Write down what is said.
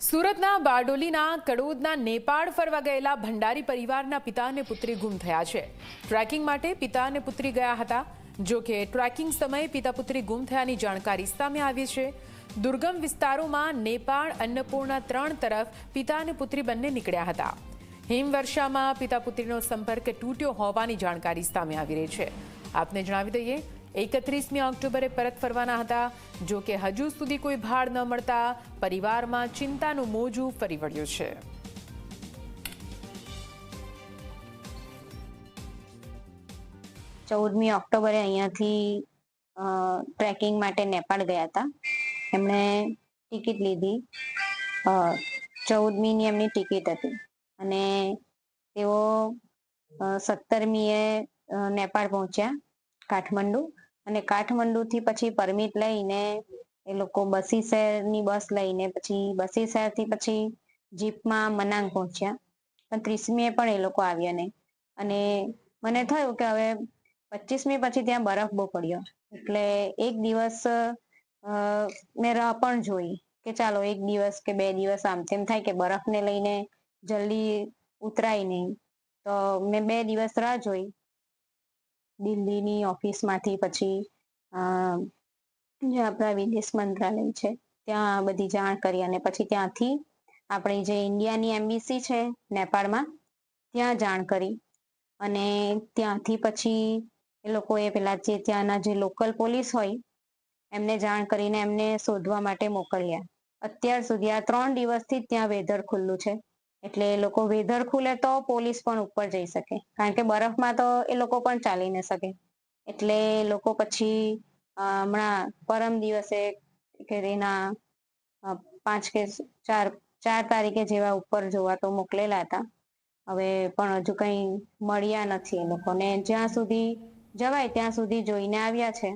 સુરતના બારડોલીના કડોદના નેપાળ ફરવા ગયેલા ભંડારી પરિવારના પિતા અને પુત્રી ગુમ થયા છે. ટ્રેકિંગ માટે પિતા અને પુત્રી ગયા હતા. જો કે ટ્રેકિંગ સમયે પિતા પુત્રી ગુમ થયાની જાણકારી સામે આવી છે. દુર્ગમ વિસ્તારોમાં નેપાળ, અન્નપૂર્ણા ત્રણ તરફ પિતા અને પુત્રી બંને નીકળ્યા હતા. હિમવર્ષામાં પિતા પુત્રીનો સંપર્ક તૂટ્યો હોવાની જાણકારી સામે આવી રહી છે. આપને જણાવી દઈએ એકત્રીસમી ઓક્ટોબરે પરત ફરવાના હતા. જો કે હજુ સુધી કોઈ ભાડ ન મળતા પરિવારમાં ચિંતાનું મોજું ફરી વળ્યું છે. ચૌદમી ઓક્ટોબરે અહીંયાથી ટ્રેકિંગ માટે નેપાળ ગયા હતા. એમણે ટિકિટ લીધી. ચૌદમીની એમની ટિકિટ હતી. અને તેઓ સત્તરમીએ નેપાળ પહોંચ્યા, કાઠમંડુ. અને કાઠમંડુથી પછી પરમિટ લઈને એ લોકો બસી શહેરની બસ લઈને પછી બસી શહેરથી પછી જીપમાં મનાંગ પહોંચ્યા. પણ ત્રીસમીએ પણ એ લોકો આવ્યા નહીં. અને મને થયું કે હવે પચીસમી પછી ત્યાં બરફ બહુ પડ્યો. એટલે એક દિવસ મેં રાહ પણ જોઈ કે ચાલો એક દિવસ કે બે દિવસ આમ તેમ થાય કે બરફને લઈને જલ્દી ઉતરાય નહીં. તો મેં બે દિવસ રાહ જોઈ દિલ્હીની ઓફિસમાંથી પછી જે આપણા વિદેશ મંત્રાલય છે, ત્યાં બધી જાણ કરી અને પછી ત્યાંથી આપણી જે ઇન્ડિયાની એમ્બેસી છે, નેપાળમાં, ત્યાં જાણ કરી. અને ત્યાંથી પછી એ લોકોએ પેલા જે ત્યાંના જે લોકલ પોલીસ હોય, એમને જાણ કરીને એમને શોધવા માટે મોકલ્યા. અત્યાર સુધી આ ત્રણ દિવસથી ત્યાં વેધર ખુલ્લું છે. એટલે એ લોકો વેધર ખુલે તો પોલીસ પણ ઉપર જઈ શકે. કારણ કે બરફમાં તો એ લોકો પણ ચાલી ન શકે. એટલે લોકો પછી હમણાં પરમ દિવસે કે એના પાંચ કે ચાર ચાર તારીખે જેવા ઉપર જોવા તો મોકલેલા હતા. હવે પણ હજુ કંઈ મળ્યા નથી એ લોકોને. જ્યાં સુધી જવાય ત્યાં સુધી જોઈને આવ્યા છે.